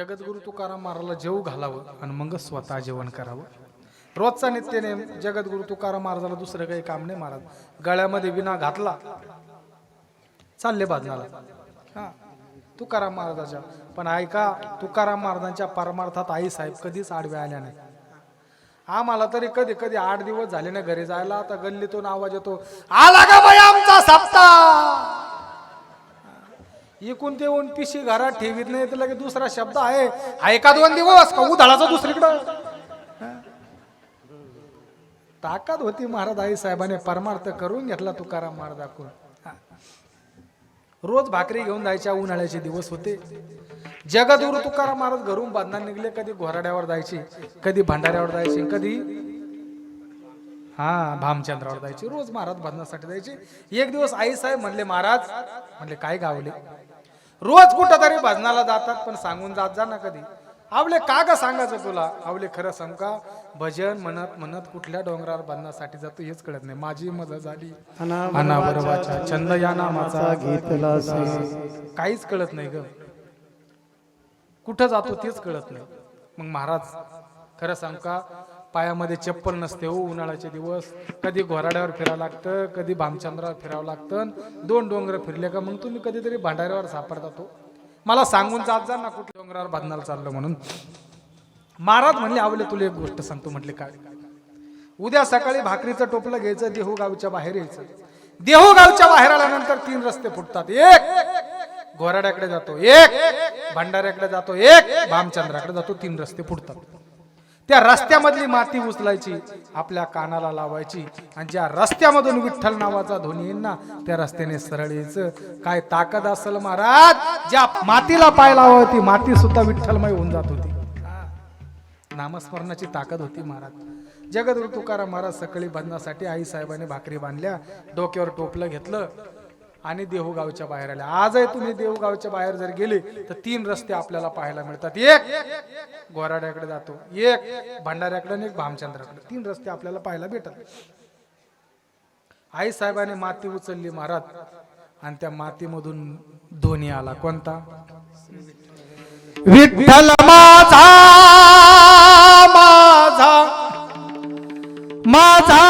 जगद्गुरु तुकाराम महाराजला जेव घालावं आणि मग स्वतः जेवण करावं. रोजचा नित्यनेम जगद्गुरु तुकाराम महाराजाला दुसरं काही काम नाही महाराज. गळ्यामध्ये विना घातला चालले बाजनाला हा तुकाराम महाराजाच्या. पण ऐका तुकाराम महाराजांच्या परमार्थात आई साहेब कधीच आडव्या आल्या नाही आम्हाला तरी कधी कधी आठ दिवस झाले ना घरी जायला. आता गल्लीतून आवाज येतो आला का बाई आमचा सप्ताह! इकून ते पिशी घरात ठेवीत नाही तर लगेच दुसरा शब्द आहे. ऐका दोन दिवस का उधाळाचा दुसरीकडं? ताकद होती महाराज आई साहेबाने परमार्थ करून घेतला तुकाराम महाराज दाखवून रोज भाकरी घेऊन जायच्या उन्हाळ्याचे दिवस होते. जगदूर तुकाराम महाराज घरून बांधणार निघले कधी घोराड्यावर जायचे कधी भांडाऱ्यावर जायचे कधी हा भामचंद्रावर जायचे. रोज महाराज बांधण्यासाठी जायचे. एक दिवस आई साहेब म्हणले महाराज म्हणले काय गावले? रोज कुठं तरी भजनाला जातात पण सांगून जात जा ना कधी. आवले का ग सांगायचं तुला? आवले खरं सांग का? भजन म्हणत म्हणत कुठल्या डोंगरावर बांधण्यासाठी जातो हेच कळत नाही. माझी मजा झाली. अनाबरोबाच्या छंद या नामाचा. घेतला काहीच कळत नाही ग. कुठं जातो तेच कळत नाही. मग महाराज खरं सांग का? पायामध्ये चप्पल नसते हो उन्हाळ्याचे दिवस. कधी घोराड्यावर फिरावं लागतं कधी भामचंद्रावर फिरावं लागतं. दोन डोंगर फिरले का मग तुम्ही कधीतरी भांडाऱ्यावर सापडता तो. मला सांगून जात जा ना कुठल्या डोंगरावर बांधणार चाललं म्हणून. महाराज म्हणले आवले तुला एक गोष्ट सांगतो म्हटले काय? उद्या सकाळी भाकरीचं टोपलं घ्यायचं देहू गावच्या बाहेर यायचं. देहू गावच्या बाहेर आल्यानंतर तीन रस्ते फुटतात. एक घोराड्याकडे जातो. एक भंडाऱ्याकडे जातो. एक भामचंद्राकडे जातो. तीन रस्ते फुटतात. त्या रस्त्यामधली माती उचलायची आपल्या कानाला लावायची आणि ज्या रस्त्यामधून विठ्ठल नावाचा ध्वनी येईल ना त्या रस्त्याने सरळ यायचं. काय ताकद असेल महाराज? ज्या मातीला पाय लावा होती माती सुद्धा विठ्ठलमय होऊन जात होती. नामस्मरणाची ताकद होती महाराज. जगदगुरु तुकाराम महाराज सकाळी बांधण्यासाठी आई साहेबांनी भाकरी बांधल्या डोक्यावर टोपलं घेतलं. आणि देहूगावच्या बाहेर आल्या. आजही तुम्ही देहूगावच्या बाहेर जर गेले तर तीन रस्ते आपल्याला पाहायला मिळतात. एक गोराड्याकडे जातो एक भंडाऱ्याकडे आणि एक भामचंद्राकडे. तीन रस्ते आपल्याला पाहायला भेटतात. आई साहेबाने माती उचलली महाराज आणि त्या मातीमधून ध्वनी आला. कोणता? विठ्ठल माझा माझा माझा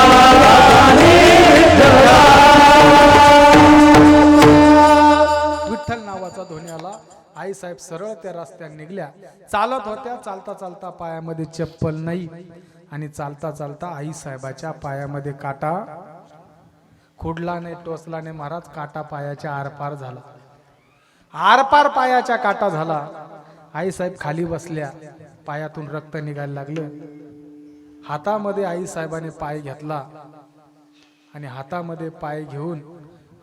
आईसाहेब सरळ त्या रस्त्याने निघल्या. चालत होत्या चालता चालता पायामध्ये चप्पल नाही. आणि चालता चालता आईसाहेबाच्या पायामध्ये काटा खुडला नाही टोचला नाही. महाराज काटा पायाच्या आरपार झाला. आरपार पायाच्या काटा झाला. आईसाहेब खाली बसल्या. पायातून रक्त निघायला लागलं. हातामध्ये आईसाहेबाने पाय घेतला. आणि हातामध्ये पाय घेऊन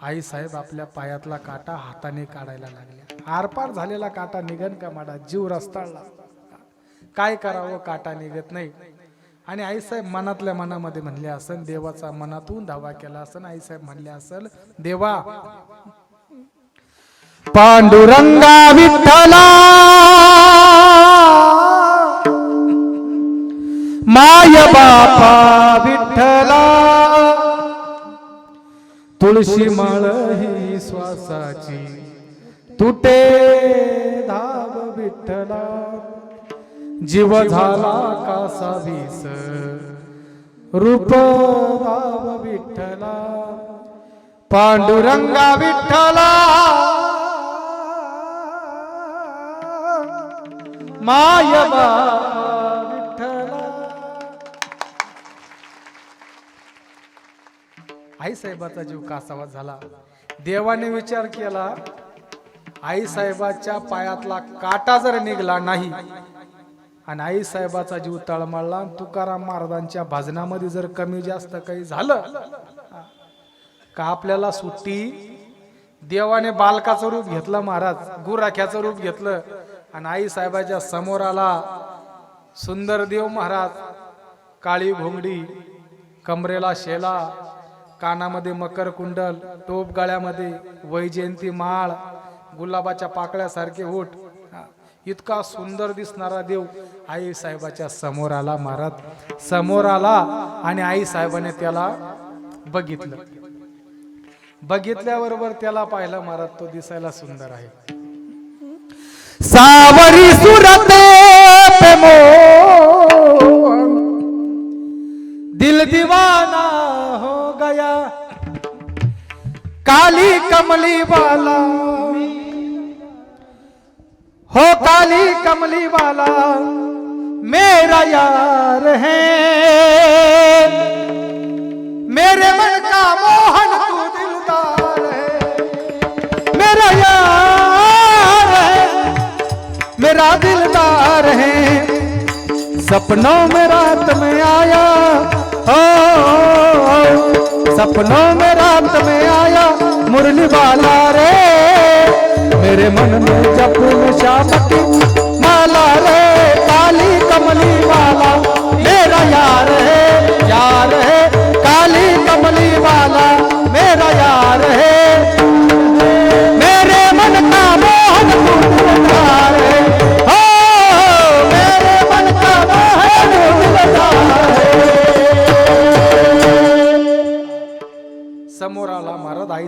आई साहेब आपल्या पायातला काटा हाताने काढायला लागल्या. आरपार झालेला काटा निघन का माडा? जीव रस्ताळला. काय करावं? काटा निघत नाही. आणि आईसाहेब मनातल्या मनामध्ये म्हणले असन देवाचा मनातून धावा केला असन. आईसाहेब म्हणले असल देवा पांडुरंगा विठ्ठला माय बापा विठ्ठला. तुळशी माळ ही श्वासाची. तुटे धाव विठ्ठला. जीव झाला कासा वीस. रूप धाव विठ्ठला. पांडुरंगा विठ्ठला. माय आईसाहेबाचा जीव कासावा झाला. देवाने विचार केला आईसाहेबाच्या पायातला काटा जर निघला नाही आणि आईसाहेबाचा जीव तळमळला आणि तुकाराम महाराजांच्या भजनामध्ये जर कमी जास्त काही झालं का आपल्याला सुट्टी? देवाने बालकाचं रूप घेतलं महाराज गुराख्याचं रूप घेतलं आणि आई साहेबाच्या समोर आला सुंदर देव महाराज काळी घोंगडी कमरेला शेला कानामध्ये मकर कुंडल टोप गळ्यामध्ये वैजयंती माळ गुलाबाच्या पाकळ्यासारखे ओठ. इतका सुंदर दिसणारा देव आई साहेबाच्या समोर आला महाराज. समोर आला आणि आई साहेबाने त्याला बघितलं. बघितल्याबरोबर त्याला पाहिलं महाराज तो दिसायला सुंदर आहे. सावरी सुरते दिल दिवाना हो. गया काली कमली वाला हो काली कमली वाला मेरा यार है। मेरे मन का मोहन तू दिलदार है। मेरा यार है। मेरा दिलदार है। सपनों में रात में आया। हो, हो, हो, हो सपनों में रात में आया मुरली बाला रे। मेरे मन में जब शाम की माला रे। काली कमली वाला मेरा यार है यार है।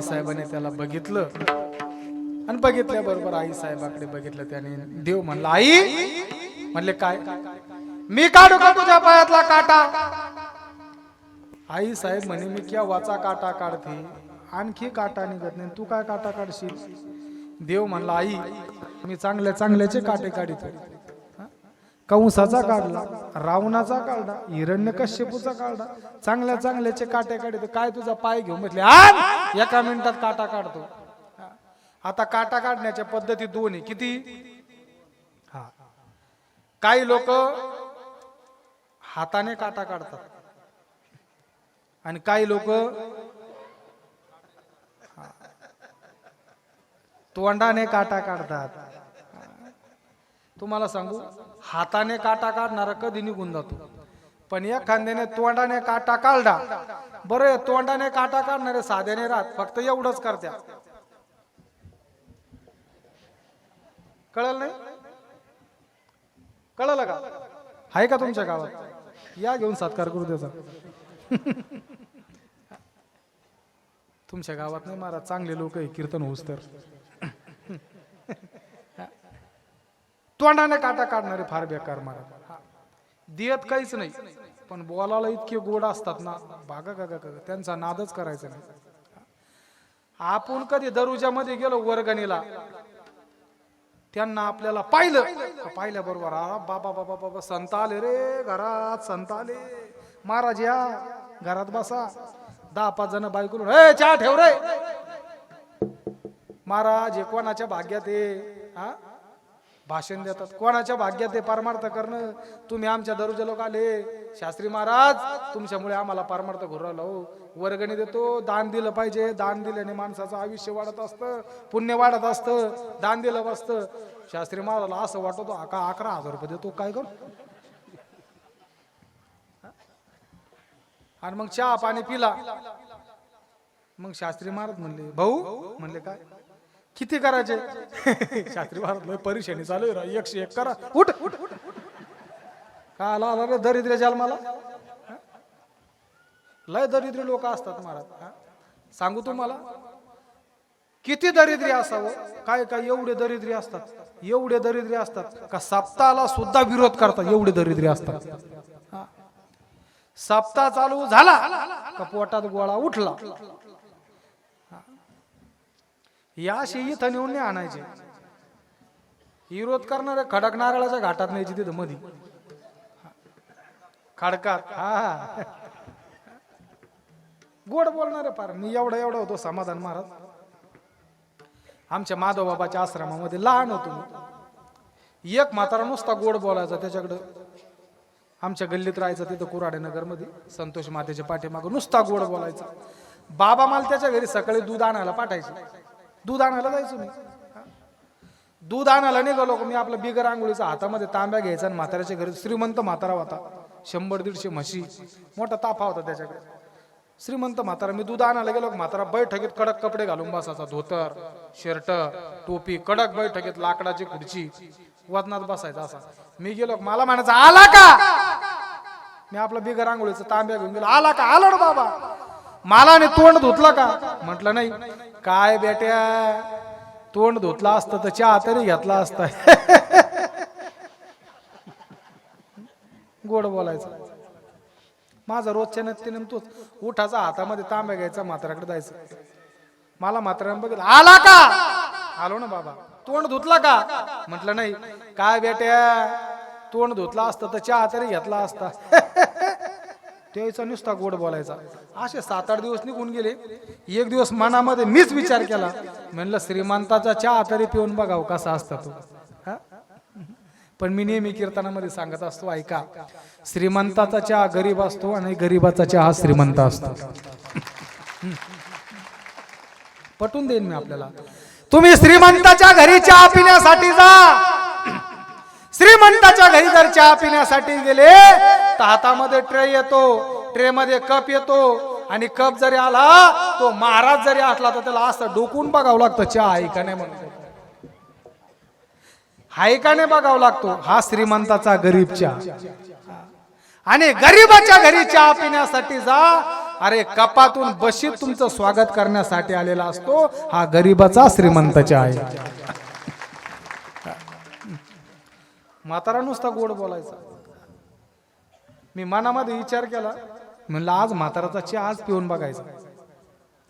आई साहेबाने त्याला बघितलं. आणि बघितल्याबरोबर आई साहेबाकडे बघितलं त्याने देव म्हणला आई म्हणले काय मी काढू का तुझ्या पायातला काटा? आई साहेब म्हणे मी क्या वाचा काटा काढते आणखी काटा निघत नाही तू काय काटा काढशील? देव म्हणला आई मी चांगल्या चांगल्याचे काटे काढितो. कंसाचा काढला रावणाचा काढला हिरण्य कश्यपूचा काढला चांगल्या चांगल्याचे काटे काढतो. काय तुझा पाय घेऊन म्हटले आण! एका मिनिटात काटा काढतो. आता काटा काढण्याच्या पद्धती दोन आहे. किती? हा. काही लोक हाताने काटा काढतात. आणि काही लोक तोंडाने काटा काढतात. तुम्हाला सांगू हाताने काटा काढणारा कधी निघून जातो. पण एखाद्याने तोंडाने काटा काढला बरं तोंडाने काटा काढणारे साध्याने राहत फक्त एवढंच करत्या. कळलं नाही? कळलं का? आहे का तुमच्या गावात? या घेऊन सत्कार करू त्याचा तुमच्या गावात नाही महाराज चांगले लोक आहे कीर्तन होऊस तर. तोंडाने काटा काढणारे फार बेकार महाराज देत काहीच नाही. पण बोलायला इतके गोड असतात ना बागा का का त्यांचा नादच करायचा नाही. आपण कधी दरुजामध्ये गेलो वर्गणीला त्यांना आपल्याला पाहिलं. पाहिल्या बरोबर बाबा बाबा बाबा संत आले रे घरात संत आले. महाराज या घरात बसा. दहा पाच जण बायको हे चहा ठेव रे. महाराज हे कोणाच्या भाग्यात आहे हा? भाषण देतात. कोणाच्या भाग्यात ते परमार्थ करणं? तुम्ही आमच्या दरुजे लोक आले. शास्त्री महाराज तुमच्यामुळे आम्हाला परमार्थ घुरवला हो वर्गणी देतो. दान दिलं पाहिजे. दान दिल्याने माणसाचं आयुष्य वाढत असतं. पुण्य वाढत असतं. दान दिलं असतं शास्त्री महाराजला असं वाटतो का अकरा हजार रुपये देतो काय करू? आणि मग चहा पाणी पिला. मग शास्त्री महाराज म्हणले भाऊ म्हणले काय? किती करायचे? शास्त्री महाराज लय परेशानी चालू आहे. एकशे एक करा. उठ उठ उठ का आला आला रे दरिद्र जन्माला? लय दरिद्री लोक असतात महाराज? सांगू तुम्हाला? किती दरिद्री असावं? काय काय एवढे दरिद्री असतात. एवढे दरिद्री असतात. का सप्ताहाला सुद्धा विरोध करतात एवढे दरिद्री असतात? सप्ताह चालू झाला का पोटात गोळा उठला? याशी इथं नेऊन नाही आणायचे. विरोध करणारे खडक नारळाच्या घाटात न्यायची तिथं मधी. खडकात हा. गोड बोलणारे फार. मी एवढा एवढा होतो समाधान महाराज. आमच्या माधव बाबाच्या आश्रमामध्ये लहान होतो एक म्हातारा नुसता गोड बोलायचा त्याच्याकडं. आमच्या गल्लीत राहायचं तिथं कुराडे नगरमध्ये संतोष मातेच्या पाठीमागं नुसता गोड बोलायचा. बाबा मला त्याच्या घरी सकाळी दूध आणायला पाठायचे दूध आणायला जायचो मी. दूध आणायला निघालो मी आपला बिगर आंघोळीचा हातामध्ये तांब्या घ्यायचा आणि म्हाताऱ्याच्या घरी श्रीमंत म्हातारा होता. शंभर दीडशे म्हशी. मोठा ताफा होता त्याच्याकडे. श्रीमंत म्हातारा मी दूध आणायला गेलो म्हातारा बैठकीत कडक कपडे घालून बसायचा. धोतर शर्ट टोपी कडक बैठकीत लाकडाची खुर्ची. वजनात बसायचा असा. मी गेलो मला म्हणायचं आला का? मी आपलं बिगर आंघोळीचं तांब्या घेऊन गेलो आला का? आलो बाबा. मला आणि तोंड धुतलं का? म्हटलं नाही. काय बेट्या? तोंड धुतला असतं तर चहा तरी घेतला असता. गोड बोलायचं. माझा रोजच्या नत्तीने तोच उठाचा हातामध्ये तांब्या घ्यायचा म्हाताऱ्याकडे जायचं. मला म्हाताऱ्यानं बघितलं आला का? आलो ना बाबा. तोंड धुतला का? म्हटलं नाही. काय बेट्या? तोंड धुतला असतं तर चहा तरी घेतला असता. त्याचा नुसता गोड बोलायचा. असे सात आठ दिवस निघून गेले. एक दिवस मनामध्ये मीच विचार केला. म्हणलं श्रीमंताचा चहा तरी पिऊन बघाव कसा असता तो. पण मी नेहमी कीर्तनामध्ये सांगत असतो ऐका श्रीमंताचा चहा गरीब असतो आणि गरीबाचा चहा श्रीमंत असतो. पटून देईन मी आपल्याला. तुम्ही श्रीमंताच्या घरी चहा पिण्यासाठी जा. श्रीमंताच्या घरी जर चहा पिण्यासाठी गेले तर हातामध्ये ट्रे येतो ट्रे मध्ये कप येतो आणि कप जरी आला तो महाराज जरी असला तर त्याला असं डोकून बघावं लागतं चहा आहे का नाही? हाय का नाही? बघावं लागतो. हा श्रीमंताचा गरीब चहा. आणि गरीबाच्या घरी चहा पिण्यासाठी जा. अरे कपातून बशीत तुमचं स्वागत करण्यासाठी आलेला असतो. हा गरीबाचा श्रीमंत चहा आहे. म्हातारा नुसता गोड बोलायचा. मी मनामध्ये विचार केला म्हणलं आज म्हाताराचा चहा आज पिऊन बघायचा.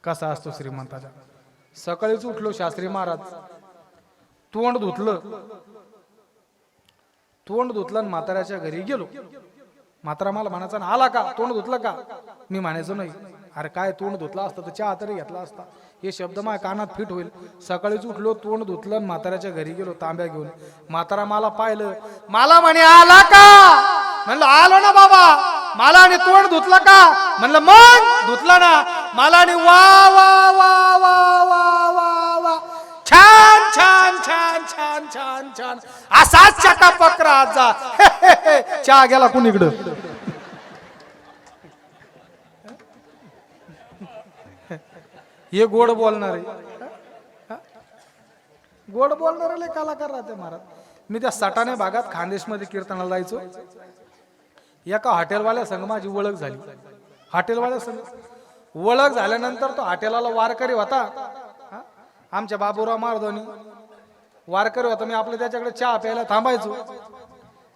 कसा असतो श्रीमंताचा? सकाळीच उठलो शास्त्री महाराज. तोंड धुतलं. तोंड धुतलं आणि म्हाताऱ्याच्या घरी गेलो. म्हातारा मला म्हणायचा आला का? तोंड धुतलं का? मी म्हणायचो नाही. अरे काय? तोंड धुतला असता तर चहा तरी घेतला असता. हे शब्द माझ्या कानात फिट होईल. सकाळीच उठलो तोंड धुतलं आणि म्हाताऱ्याच्या घरी गेलो तांब्या घेऊन. म्हातारा मला पाहिलं. मला म्हणे आला का? म्हणलं आलो ना बाबा. मला आणि तोंड धुतलं का? म्हणलं मग धुतलं ना. मला आणि वा वा वा वा वा वा वा. छान छान छान छान छान छान. असाच चटा पकरा जा चहा गेला कुणीकडं? हे गोड बोलणार. आहे गोड बोलणारे कलाकार राहते महाराज. मी त्या सटाणे भागात खानदेशमध्ये कीर्तनाला जायचो. एका हॉटेलवाल्या संग माझी ओळख झाली. हॉटेलवाल्या संग ओळख झाल्यानंतर तो हॉटेलाला वारकरी होता. आमच्या बाबूराव मारधोनी. वारकरी होता. मी आपलं त्याच्याकडे चहा प्यायला थांबायचो.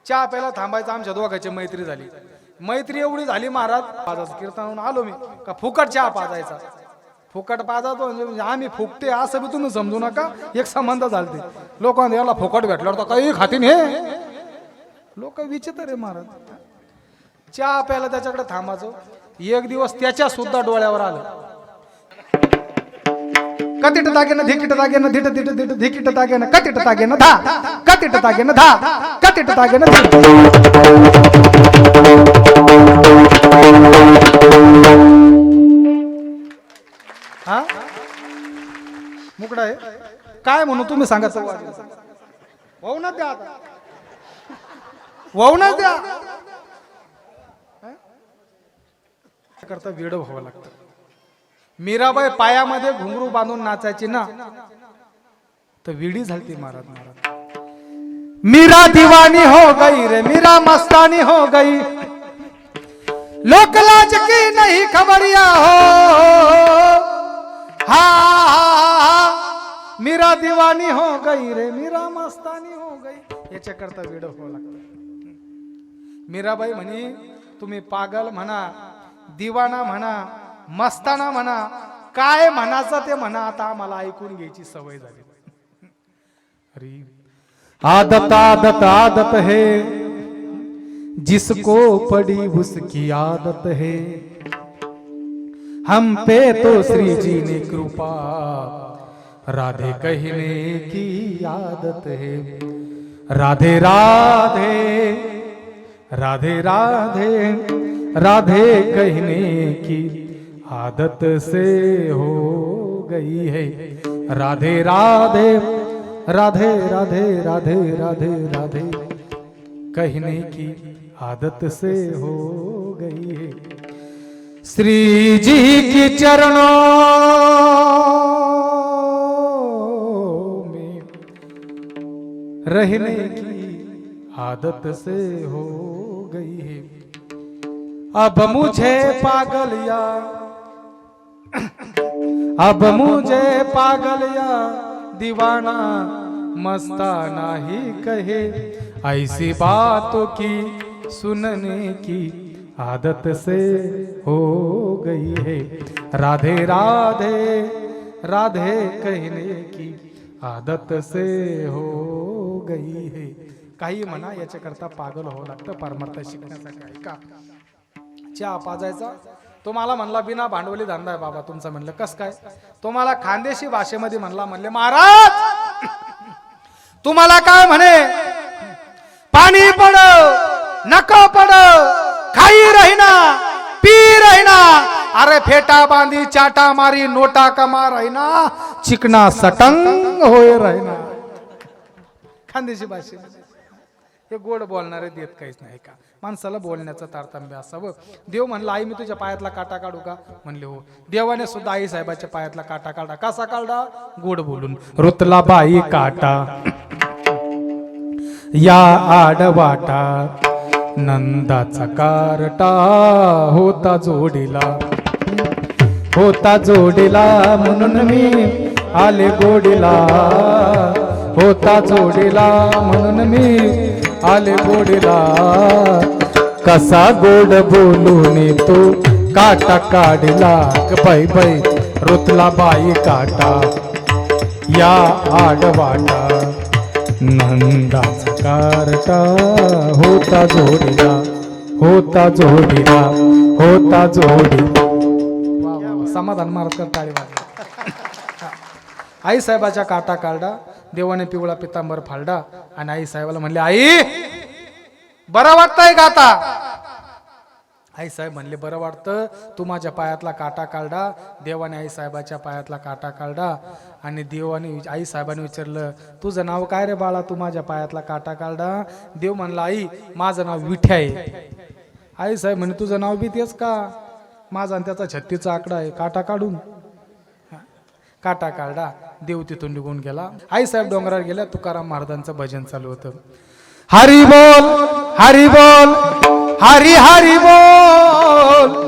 चहा प्यायला थांबायचं आमच्या दोघांची मैत्री झाली. मैत्री एवढी झाली महाराज. पाजाचं आलो मी. का फुकट चहा पाजायचा. फुकट पाजातो म्हणजे म्हणजे आम्ही फुकटे असं बी तुम्ही समजू नका. एक संबंध झालते. लोकांना याला फुकट भेटल्यावर तर काही खातीन हे. लोक विचित्र आहे महाराज. चहा प्यायला त्याच्याकडे थांबायचो. एक दिवस त्याच्या सुद्धा डोळ्यावर आलं. कतिट दागेनं धिकिट दागेनं धिट धिट धिट धिकिट दागेनं कतिट दागेनं धा. कतिट दागेनं धा. कतिट दागेनं धा. काय म्हणू तुम्ही सांगा वाहूनच द्या आता. वाहूनच द्या करता वेड व्हावं लागतं. मीराबाई पायामध्ये घुंगरू बांधून नाचायची ना? तर विडी झाली महाराज महाराज. मीरा दीवानी हो गई रे मीरा मस्तानी हो गई. लोकलाज की नहीं खबरिया हो मीरा दिवानी हो गई रे मीरा मस्तानी हो गई। याच्या करता वेड व्हावं लागतं. मीराबाई म्हणे तुम्ही पागल म्हणा दिवाना म्हणा मस्ताना म्हणा काय म्हणाचं ते म्हणा आता आम्हाला ऐकून घ्यायची सवय झाली. अरे आदत आदत आदत हे. जिसको पड़ी उसकी आदत है. हम पे तो श्री जी ने कृपा राधे कहने की आदत है। राधे राधे राधे राधे राधे कहने की आदत से हो गई है। राधे राधे राधे राधे राधे राधे राधे कहने की आदत से हो गई है। श्री जी की चरणों रहने की आदत से हो गई है। अब मुझे पागल या अब मुझे पागल या दीवाना मस्ताना ही कहे। ऐसी बातों की सुनने की आदत से हो गई है। राधे राधे राधे कहने की आदत से हो गई है। काही म्हणा याच्याकरता पागल व्हावं लागतं परमार्थ शिकण्यासाठी का? चहा पाजायचा? तो मला म्हणला बिना भांडवली धंदा आहे बाबा तुमचा म्हणलं. कस काय? तो मला खानदेशी भाषेमध्ये म्हणला म्हणले महाराज तुम्हाला काय म्हणे? पाणी पड नको पड खाई रहिना पी रहिना. अरे फेटा बांधी चाटा मारी नोटा कमा रहिना चिकना सटंग होय रहिना. खानदेशी भाषेमध्ये. हे गोड बोलणारे देत काहीच नाही का? माणसाला बोलण्याचं तारतम्य असावं. देव म्हणला आई मी तुझ्या पायातला काटा काढू का? म्हणले हो. देवाने सुद्धा आई साहेबाच्या पायातला काटा काढा. कसा काढा? गोड बोलून. रुतला बाई काटा या आडवाटा नंदाचा कारटा होता जोडीला. होता जोडीला म्हणून मी आले गोडीला. होता जोडीला म्हणून मी आले गोडीला कसा गोड बोलून तो काटा काढला. ग बाई बाई रुतला बाई काटा या आडवाटा. नंदाचा कारटा होता जोडीला होता जोडीला होता जोडी समाधान महाराज कर टाळी वाजवा आई साहेबाच्या काटा काढा. देवाने पिवळा पितांबर फालडा आणि आई साहेबाला म्हणले आई बरं वाटतंय का आता? आई साहेब म्हणले बरं वाटतं. तू माझ्या पायातला काटा काढा. देवाने आई साहेबाच्या पायातला काटा काढा. आणि देवाने आई साहेबाने विचारलं तुझं नाव काय रे बाळा? तू माझ्या पायातला काटा काढा. देव म्हणला आई माझं नाव विठ्या आहे. आई साहेब म्हणे तुझं नाव बी तेच का? माझा आणि त्याचा छत्तीचा आकडा आहे. काटा काढून. काटा काढा देव तिथून निघून गेला. आई साहेब डोंगरावर गेल्या तुकाराम महाराजांचं भजन चालू होतं. हरी बोल हरी बोल हरी हरी बोल.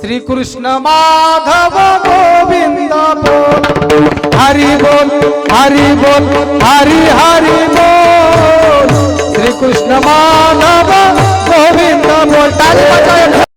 श्री कृष्ण माधव गोविंद बोल. हरी बोल हरी बोल हरी हरी बोल. श्री कृष्ण माधव गोविंद बोल.